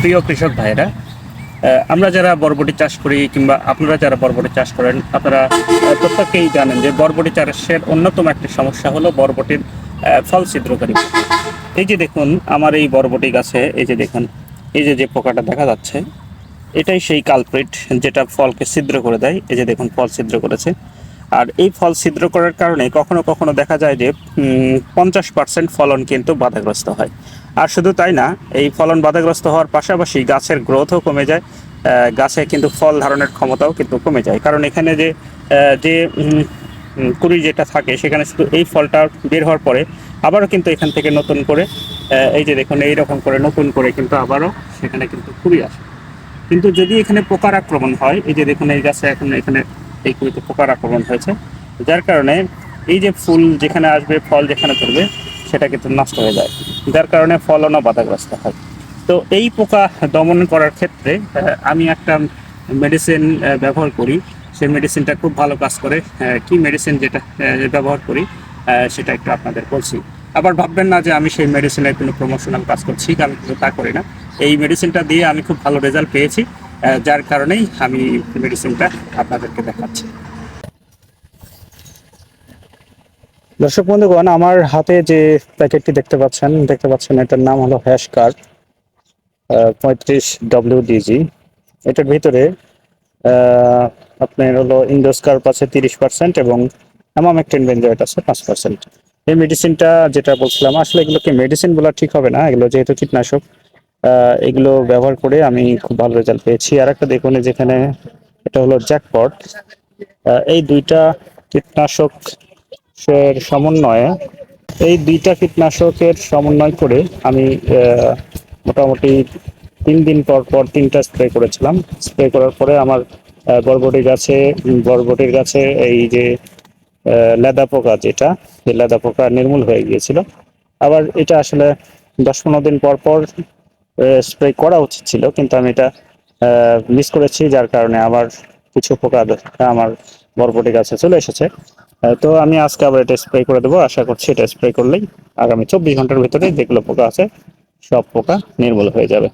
প্রিয় কৃষক ভাইরা আমরা যারা বরবটি চাষ করি কিংবা আপনারা যারা বরবটি চাষ করেন, আপনারা প্রত্যেকেই জানেন যে বরবটি চাষের অন্যতম একটি সমস্যা হলো বরবটির ফল ছিদ্রকারী। এই যে দেখুন, আমার এই বরবটি গাছে, এই যে দেখুন, এই যে যে পোকাটা দেখা যাচ্ছে, এটাই সেই কালপ্রিট যেটা ফলকে ছিদ্র করে দেয়। এই যে দেখুন, ফল ছিদ্র করেছে। আর এই ফল ছিদ্র করার কারণে কখনো কখনো দেখা যায় যে পঞ্চাশ পার্সেন্ট ফলন কিন্তু বাধাগ্রস্ত হয়। আর শুধু তাই না, এই ফলন বাধাগ্রস্ত হওয়ার পাশাপাশি গাছের গ্রোথও কমে যায় গাছে কিন্তু ফল ধারণের ক্ষমতাও কিন্তু কমে যায়। কারণ এখানে যে যে কুড়ি যেটা থাকে, সেখানে শুধু এই ফলটা বের হওয়ার পরে আবারও কিন্তু এখান থেকে নতুন করে এই যে দেখুন এইরকম করে নতুন করে কিন্তু আবারও সেখানে কিন্তু কুড়ি আসে। কিন্তু যদি এখানে পোকার আক্রমণ হয়, এই যে দেখুন, এই গাছে এখন এখানে এই কুড়িতে পোকার আক্রমণ হয়েছে, যার কারণে এই যে ফুল যেখানে আসবে, ফল যেখানে ধরবে, সেটা কিন্তু নষ্ট হয়ে যায়। যার কারণে ফলনও বাধাগ্রস্ত হয়। তো এই পোকা দমন করার ক্ষেত্রে আমি একটা মেডিসিন ব্যবহার করি। সেই মেডিসিনটা খুব ভালো কাজ করে। কি মেডিসিন যেটা ব্যবহার করি সেটা একটু আপনাদের বলছি। আবার ভাববেন না যে আমি সেই মেডিসিনের কোনো প্রমোশনাল কাজ করছি, আমি কিন্তু তা করি না। এই মেডিসিনটা দিয়ে আমি খুব ভালো রেজাল্ট পেয়েছি যার কারণেই আমি মেডিসিনটা আপনাদেরকে দেখাচ্ছি। দর্শক বন্ধুগণ, আমার হাতে যে প্যাকেটটি দেখতে পাচ্ছেন দেখতে পাচ্ছেন এটার নাম হলো হ্যাশ কার্ড পঁয়ত্রিশ ডব্লিউডিজি এটার ভিতরে আপনার হলো ইন্ডোস্কার্প আছে তিরিশ পার্সেন্ট এবং অ্যামামেকটিন বেঞ্জয়েট আছে পাঁচ পার্সেন্ট। এই মেডিসিনটা যেটা বলছিলাম, আসলে এগুলোকে মেডিসিন বলা ঠিক হবে না? এগুলো যেহেতু কীটনাশক এগুলো ব্যবহার করে আমি খুব ভালো রেজাল্ট পেয়েছি। আর একটা দেখুন যেখানে এটা হলো জ্যাকপট। এই দুইটা কীটনাশক এর সমন্বয়ে এই দুইটা কীটনাশকের সমন্বয় করে আমি মোটামুটি তিন দিন পর পর তিনটা স্প্রে করেছিলাম। স্প্রে করার পরে আমার বরবটি গাছে বরবটির গাছে এই যে লেদা পোকা যেটা সেই লেদা পোকা নির্মূল হয়ে গিয়েছিল। আবার এটা আসলে দশ পনেরো দিন পর পর স্প্রে করা উচিত ছিল, কিন্তু আমি এটা মিস করেছি, যার কারণে আবার কিছু পোকা আমার বরবটি গাছে চলে এসেছে। তো আমি আজকে আবার এটা স্প্রে করে দেবো। আশা করছি এটা স্প্রে করলেই আগামী চব্বিশ ঘণ্টার ভিতরে যেগুলো পোকা আছে, সব পোকা নির্মূল হয়ে যাবে।